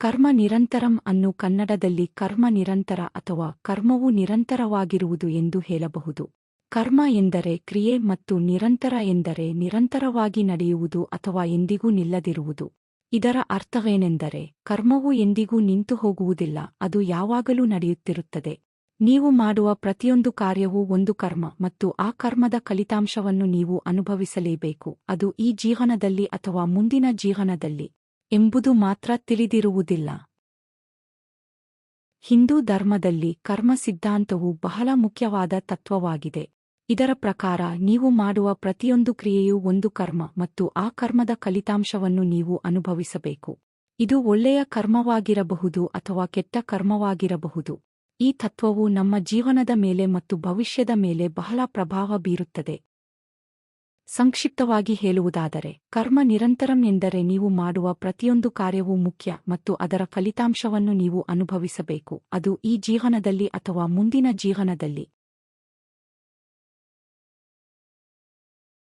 ಕರ್ಮ ನಿರಂತರಂ ಅನ್ನು ಕನ್ನಡದಲ್ಲಿ ಕರ್ಮ ನಿರಂತರ ಅಥವಾ ಕರ್ಮವು ನಿರಂತರವಾಗಿರುವುದು ಎಂದು ಹೇಳಬಹುದು. ಕರ್ಮ ಎಂದರೆ ಕ್ರಿಯೆ ಮತ್ತು ನಿರಂತರ ಎಂದರೆ ನಿರಂತರವಾಗಿ ನಡೆಯುವುದು ಅಥವಾ ಎಂದಿಗೂ ನಿಲ್ಲದಿರುವುದು. ಇದರ ಅರ್ಥವೇನೆಂದರೆ ಕರ್ಮವು ಎಂದಿಗೂ ನಿಂತು ಹೋಗುವುದಿಲ್ಲ, ಅದು ಯಾವಾಗಲೂ ನಡೆಯುತ್ತಿರುತ್ತದೆ. ನೀವು ಮಾಡುವ ಪ್ರತಿಯೊಂದು ಕಾರ್ಯವೂ ಒಂದು ಕರ್ಮ ಮತ್ತು ಆ ಕರ್ಮದ ಫಲಿತಾಂಶವನ್ನು ನೀವು ಅನುಭವಿಸಲೇಬೇಕು. ಅದು ಈ ಜೀವನದಲ್ಲಿ ಅಥವಾ ಮುಂದಿನ ಜೀವನದಲ್ಲಿ. ಎಂಬುದು ಮಾತ್ರ ತಿಳಿದಿರುವುದಿಲ್ಲ. ಹಿಂದೂ ಧರ್ಮದಲ್ಲಿ ಕರ್ಮ ಸಿದ್ಧಾಂತವು ಬಹಳ ಮುಖ್ಯವಾದ ತತ್ವವಾಗಿದೆ. ಇದರ ಪ್ರಕಾರ ನೀವು ಮಾಡುವ ಪ್ರತಿಯೊಂದು ಕ್ರಿಯೆಯೂ ಒಂದು ಕರ್ಮ ಮತ್ತು ಆ ಕರ್ಮದ ಫಲಿತಾಂಶವನ್ನು ನೀವು ಅನುಭವಿಸಬೇಕು. ಇದು ಒಳ್ಳೆಯ ಕರ್ಮವಾಗಿರಬಹುದು ಅಥವಾ ಕೆಟ್ಟ ಕರ್ಮವಾಗಿರಬಹುದು. ಈ ತತ್ವವು ನಮ್ಮ ಜೀವನದ ಮೇಲೆ ಮತ್ತು ಭವಿಷ್ಯದ ಮೇಲೆ ಬಹಳ ಪ್ರಭಾವ ಬೀರುತ್ತದೆ. ಸಂಕ್ಷಿಪ್ತವಾಗಿ ಹೇಳುವುದಾದರೆ, ಕರ್ಮ ನಿರಂತರಂ ಎಂದರೆ ನೀವು ಮಾಡುವ ಪ್ರತಿಯೊಂದು ಕಾರ್ಯವೂ ಮುಖ್ಯ ಮತ್ತು ಅದರ ಫಲಿತಾಂಶವನ್ನು ನೀವು ಅನುಭವಿಸಬೇಕು. ಅದು ಈ ಜೀವನದಲ್ಲಿ ಅಥವಾ ಮುಂದಿನ ಜೀವನದಲ್ಲಿ.